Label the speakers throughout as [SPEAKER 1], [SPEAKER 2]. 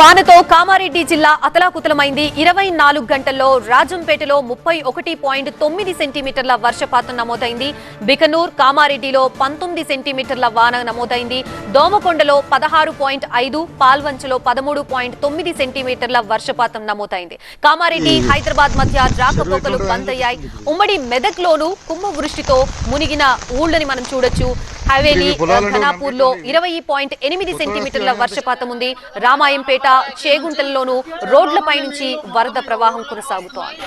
[SPEAKER 1] వానతో కామారెడ్డి జిల్లా అతలాకుతలమైంది. ఇరవై నాలుగు గంటల్లో రాజంపేటలో ముప్పై ఒకటి పాయింట్ తొమ్మిది సెంటీమీటర్ల వర్షపాతం నమోదైంది. బికనూర్ కామారెడ్డిలో పంతొమ్మిది సెంటీమీటర్ల వాన నమోదైంది. దోమకొండలో పదహారు పాయింట్ ఐదు పాల్వంచలో పదమూడు పాయింట్ తొమ్మిది సెంటీమీటర్ల వర్షపాతం నమోదైంది. కామారెడ్డి హైదరాబాద్ మధ్య రాకపోకలు బంద్ అయ్యాయి. ఉమ్మడి మెదక్లోనూ కుంభవృష్టితో మునిగిన ఊళ్ళని మనం చూడొచ్చు. హవేలీ ఘనాపూర్లో ఇరవై పాయింట్ ఎనిమిది సెంటీమీటర్ల వర్షపాతం ఉంది. రామాయంపేట చేగుంటల్లోనూ రోడ్లపై నుంచి వరద ప్రవాహం కొనసాగుతోంది.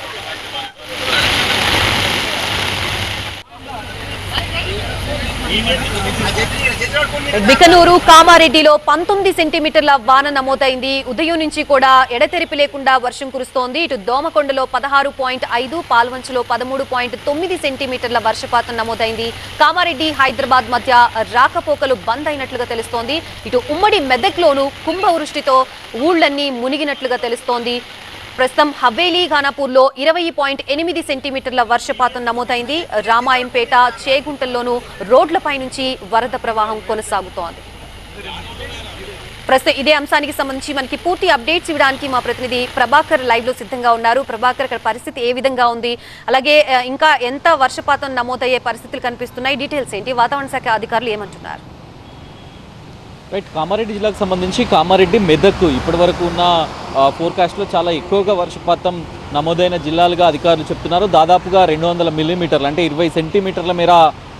[SPEAKER 1] బికనూరు కామారెడ్డిలో పంతొమ్మిది సెంటీమీటర్ల వాన నమోదైంది. ఉదయం నుంచి కూడా ఎడతెరిపి లేకుండా వర్షం కురుస్తోంది. ఇటు దోమకొండలో పదహారు పాయింట్ ఐదు పాల్వంచలో పదమూడు పాయింట్ తొమ్మిది సెంటీమీటర్ల వర్షపాతం నమోదైంది. కామారెడ్డి హైదరాబాద్ మధ్య రాకపోకలు బంద్ అయినట్లుగా తెలుస్తోంది. ఇటు ఉమ్మడి మెదక్లోనూ కుంభవృష్టితో ఊళ్ళన్నీ మునిగినట్లుగా తెలుస్తోంది. ప్రస్తుతం హవేలీ ఘానాపూర్లో ఇరవై పాయింట్ ఎనిమిది సెంటీమీటర్ల వర్షపాతం నమోదైంది. రామాయంపేట చేగుంటల్లోనూ రోడ్లపై నుంచి వరద ప్రవాహం కొనసాగుతోంది. ప్రస్తుతం ఇదే అంశానికి సంబంధించి మనకి పూర్తి అప్డేట్స్ ఇవ్వడానికి మా ప్రతినిధి ప్రభాకర్ లైవ్లో సిద్ధంగా ఉన్నారు. ప్రభాకర్ ఇక్కడ పరిస్థితి ఏ విధంగా ఉంది? అలాగే ఇంకా ఎంత వర్షపాతం నమోదయ్యే పరిస్థితులు కనిపిస్తున్నాయి? డీటెయిల్స్ ఏంటి? వాతావరణ శాఖ అధికారులు ఏమంటున్నారు?
[SPEAKER 2] రైట్ కామారెడ్డి జిల్లాకు సంబంధించి కామారెడ్డి మెదక్ ఇప్పటి వరకు ఉన్న ఫోర్కాస్ట్లో చాలా ఎక్కువగా వర్షపాతం నమోదైన జిల్లాలుగా అధికారులు చెప్తున్నారు. దాదాపుగా రెండు వందల మిల్లీమీటర్లు అంటే ఇరవై సెంటీమీటర్ల మేర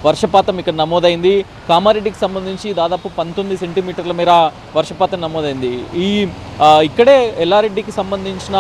[SPEAKER 2] వర్షపాతం ఇక్కడ నమోదైంది. కామారెడ్డికి సంబంధించి దాదాపు పంతొమ్మిది సెంటీమీటర్ల మేర వర్షపాతం నమోదైంది. ఈ ఇక్కడే ఎల్లారెడ్డికి సంబంధించిన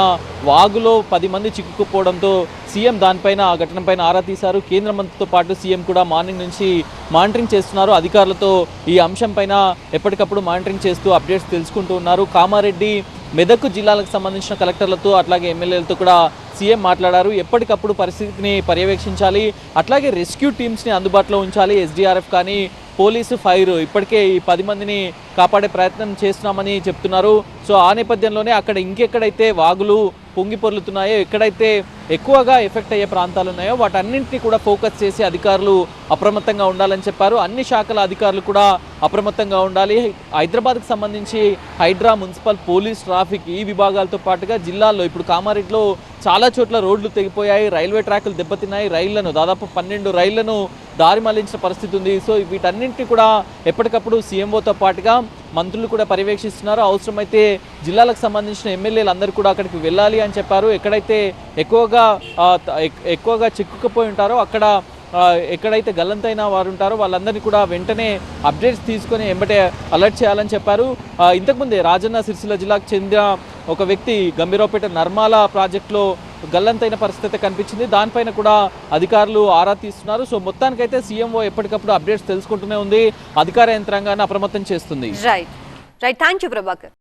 [SPEAKER 2] వాగులో పది మంది చిక్కుకుపోవడంతో సీఎం దానిపైన ఆ ఘటనపైన ఆరా తీశారు. కేంద్ర మంత్రితో పాటు సీఎం కూడా మార్నింగ్ నుంచి మానిటరింగ్ చేస్తున్నారు. అధికారులతో ఈ అంశంపైన ఎప్పటికప్పుడు మానిటరింగ్ చేస్తూ అప్డేట్స్ తెలుసుకుంటూ ఉన్నారు. కామారెడ్డి మెదక్ జిల్లాలకు సంబంధించిన కలెక్టర్లతో అట్లాగే ఎమ్మెల్యేలతో కూడా సీఎం మాట్లాడారు. ఎప్పటికప్పుడు పరిస్థితిని పర్యవేక్షించాలి. అట్లాగే రెస్క్యూ టీమ్స్ని అందుబాటులో ఉంచాలి. ఎస్డీఆర్ఎఫ్ కానీ పోలీసు ఫైర్ ఇప్పటికే ఈ పది మందిని కాపాడే ప్రయత్నం చేస్తున్నామని చెప్తున్నారు. సో ఆ నేపథ్యంలోనే అక్కడ ఇంకెక్కడైతే వాగులు పొంగి పొర్లుతున్నాయో ఎక్కడైతే ఎక్కువగా ఎఫెక్ట్ అయ్యే ప్రాంతాలు ఉన్నాయో వాటన్నింటినీ కూడా ఫోకస్ చేసి అధికారులు అప్రమత్తంగా ఉండాలని చెప్పారు. అన్ని శాఖల అధికారులు కూడా అప్రమత్తంగా ఉండాలి. హైదరాబాద్కు సంబంధించి హైడ్రా మున్సిపల్ పోలీస్ ట్రాఫిక్ ఈ విభాగాలతో పాటుగా జిల్లాల్లో ఇప్పుడు కామారెడ్డిలో చాలా చోట్ల రోడ్లు తెగిపోయాయి. రైల్వే ట్రాకులు దెబ్బతిన్నాయి. రైళ్ళను దాదాపు పన్నెండు రైళ్ళను దారి మళ్ళించిన పరిస్థితి ఉంది. సో వీటన్నింటినీ కూడా ఎప్పటికప్పుడు సీఎంఓతో పాటుగా మంత్రులు కూడా పర్యవేక్షిస్తున్నారు. అవసరమైతే జిల్లాలకు సంబంధించిన ఎమ్మెల్యేలు అందరూ కూడా అక్కడికి వెళ్ళాలి అని చెప్పారు. ఎక్కడైతే ఎక్కువగా ఎక్కువగా ఎక్కువగా చిక్కుకుపోయి ఉంటారో అక్కడ ఎక్కడైతే గల్లంతైన వారు ఉంటారో వాళ్ళందరినీ కూడా వెంటనే అప్డేట్స్ తీసుకొని ఎంబటే అలర్ట్ చేయాలని చెప్పారు. ఇంతకుముందే రాజన్న సిరిసిల్ల జిల్లాకు చెందిన ఒక వ్యక్తి గంభీరావుపేట నర్మాల ప్రాజెక్టులో గల్లంతైన పరిస్థితి కనిపించింది. దానిపైన కూడా అధికారులు ఆరా తీస్తున్నారు. సో మొత్తానికైతే సీఎంఓ ఎప్పటికప్పుడు అప్డేట్స్ తెలుసుకుంటూనే ఉంది. అధికార యంత్రాంగాన్ని అప్రమత్తం చేస్తుంది.
[SPEAKER 1] Right right thank you Prabhakar